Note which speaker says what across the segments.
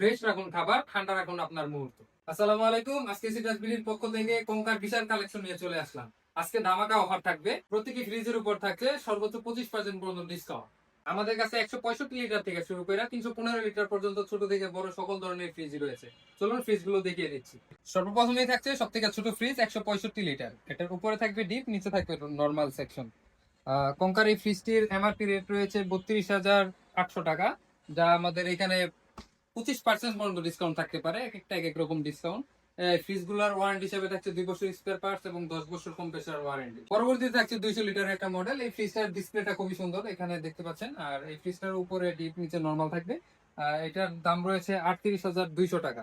Speaker 1: Fresh রাখুন খাবার, ঠান্ডা রাখুন আপনার মুহূর্ত। আসসালামু আলাইকুম, আজকে সিটাস বিলির পক্ষ থেকে কঙ্কার বিশাল কালেকশন নিয়ে চলে আসলাম। আজকে ধামাকা অফার থাকবে, প্রতিটি ফ্রিজের উপর থাকছে সর্বোচ্চ পঁচিশ পার্সেন্ট পর্যন্ত ডিসকাউন্ট আমাদের কাছে একশো পঁয়ষট্টি লিটার থেকে শুরু করে তিনশো পনেরো লিটার পর্যন্ত ছোট থেকে বড় সকল ধরনের ফ্রিজ রয়েছে। চলুন ফ্রিজগুলো দেখিয়ে দিচ্ছি। সর্বপ্রথমেই থাকছে সব থেকে ছোট ফ্রিজ একশো পঁয়ষট্টি লিটার এটার উপরে থাকবে ডিপ নিচে থাকবে নর্মাল সেকশন কঙ্কার এই ফ্রিজটির এমআরপি রেট রয়েছে বত্রিশ হাজার আটশো টাকা, যা আমাদের এখানে পঁচিশ পার্সেন্ট পর্যন্ত ডিসকাউন্ট থাকতে পারে, এক একটা এক এক রকম ডিসকাউন্ট ফ্রিজগুলার ওয়ারেন্টি হিসেবে থাকছে দুই বছর স্পেয়ার পার্টস এবং দশ বছর কম্প্রেসার ওয়ারেন্টি পরবর্তীতে থাকছে দুইশো লিটারের একটা মডেল এই ফ্রিজটার ডিসপ্লেটা খুবই সুন্দর, এখানে দেখতে পাচ্ছেন। আর এই ফ্রিজটার উপরে ডিপ নিচে নর্মাল থাকবে। এটার দাম রয়েছে আটত্রিশ হাজার দুইশো টাকা।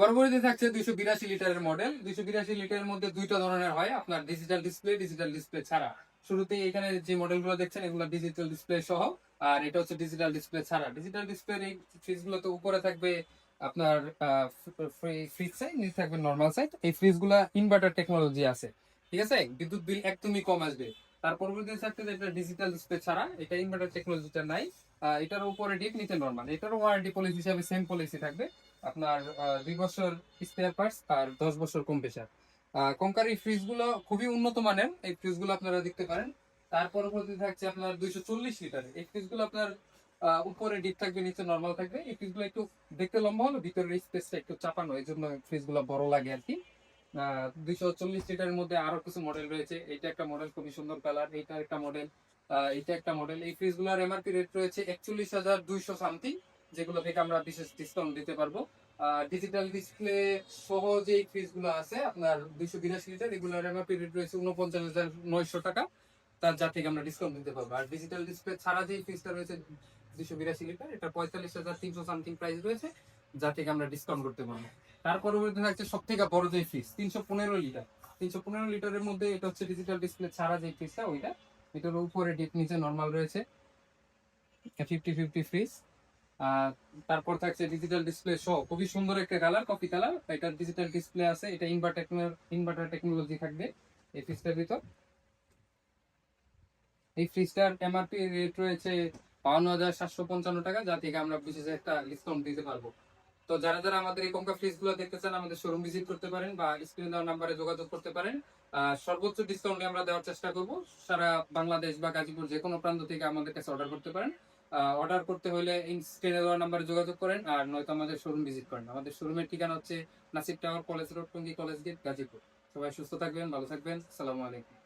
Speaker 1: পরবর্তীতে থাকছে দুইশো বিরাশি লিটারের মডেল দুইশো বিরাশি লিটারের মধ্যে দুইটা ধরনের হয়, আপনার ডিজিটাল ডিসপ্লে ডিজিটাল ডিসপ্লে ছাড়া। শুরুতে এখানে যে মডেলগুলো দেখছেন, এগুলো ডিজিটাল ডিসপ্লে সহ। আর এটা হচ্ছে ডিজিটাল ডিসপ্লে ছাড়া। ডিজিটাল ডিসপ্লে এই ফ্রিজগুলোতে উপরে থাকবে আপনার ফ্রিজ সাইড নিচে থাকবে নর্মাল সাইড এই ফ্রিজগুলা ইনভার্টার টেকনোলজি আছে, ঠিক আছে? বিদ্যুৎ বিল একদমই কম আসবে। তার পরবর্তীতে থাকতে এটা ডিজিটাল ডিসপ্লে ছাড়া, এটা ইনভার্টার টেকনোলজিটা নাই। এটার উপরে ডিপ নিচে নর্মাল এটারও ওয়ারেন্টি পলিসি হিসাবে সেম পলিসি থাকবে। আপনার দুই বছর স্পেয়ার পার্টস আর দশ বছর কম কম্প্রেসার কঙ্কার এই ফ্রিজগুলো খুবই উন্নত মানের। এই ফ্রিজগুলো আপনারা দেখতে পারেন। তার পরবর্তীতে থাকছে আপনার দুইশো চল্লিশ এই ফ্রিজগুলো আপনার উপরে ডিপ থাকবে, নিচে নর্মাল থাকবে। এই ফ্রিজগুলো একটু দেখতে লম্বা হলো ভিতরের স্পেসটা একটু চাপানো, এই জন্য ফ্রিজগুলো বড় লাগে আর কি। দুইশো চল্লিশ লিটারের মধ্যে আরও কিছু মডেল রয়েছে। একটা মডেল খুবই সুন্দর কালার এইটা একটা মডেল এইটা একটা মডেল এই ফ্রিজগুলোর এমআরপি রেট রয়েছে একচল্লিশ হাজার দুইশো সামথিং যেগুলো থেকে আমরা বিশেষ ডিসকাউন্ট দিতে পারব। ডিজিটাল ডিসপ্লে সহ যে ফ্রিজগুলো আছে, আপনার দুইশো বিরাশি লিটার, এগুলোর এমআরপি রেট রয়েছে উনপঞ্চাশ হাজার নয়শো টাকা। তার যা থেকে আমরা ডিসকাউন্ট দিতে পারব। আর ডিজিটাল ডিসপ্লে ছাড়া যে ফ্রিজটা রয়েছে, দুইশো বিরাশি লিটার, এটা পঁয়তাল্লিশ হাজার তিনশো সামথিং প্রাইস রয়েছে, যা থেকে আমরা ডিসকাউন্ট করতে পারব। তার পরবর্তী থাকছে সব থেকে বড় যে ফ্রিজ তিনশো পনেরো লিটার। তিনশো পনেরো লিটারের মধ্যে এটা হচ্ছে ডিজিটাল ডিসপ্লে ছাড়া যে ফ্রিজটা ওইটা, এটার উপরে ডিপ নিচে নর্মাল রয়েছে ফিফটি ফিফটি ফ্রিজ তারপর থাকছে ডিজিটাল ডিসপ্লে সহ খুবই সুন্দর একটা কালার কপি কালার এটা ডিজিটাল ডিসপ্লে আছে, এটা ইনভার্টার ইনভার্টার টেকনোলজি থাকবে এই ফ্রিজটার ভিতর। এই ফ্রিজটার এমআরপি রেট রয়েছে বাউন্ন হাজার সাতশো পঞ্চান্ন টাকা, যা থেকে আমরা বিশেষ একটা ডিসকাউন্ট দিতে পারব। তো যারা যারা আমাদের এই কঙ্কা ফ্রিজগুলো দেখতে চান, আমাদের শোরুম ভিজিট করতে পারেন বা স্ক্রিনে দেওয়া নাম্বারে যোগাযোগ করতে পারেন। সর্বোচ্চ ডিসকাউন্টে আমরা দেওয়ার চেষ্টা করব। সারা বাংলাদেশ বা গাজীপুর যে কোনো প্রান্ত থেকে আমাদের কাছে অর্ডার করতে পারেন। অর্ডার করতে হলে স্ক্রিনে দেওয়া নাম্বারে যোগাযোগ করেন, আর নয়তো আমাদের শোরুম ভিজিট করেন। আমাদের শোরুমের ঠিকানা হচ্ছে Nasik tower college road Tongi college gate Gazipur. সবাই সুস্থ থাকবেন, ভালো থাকবেন। সালামু আলাইকুম।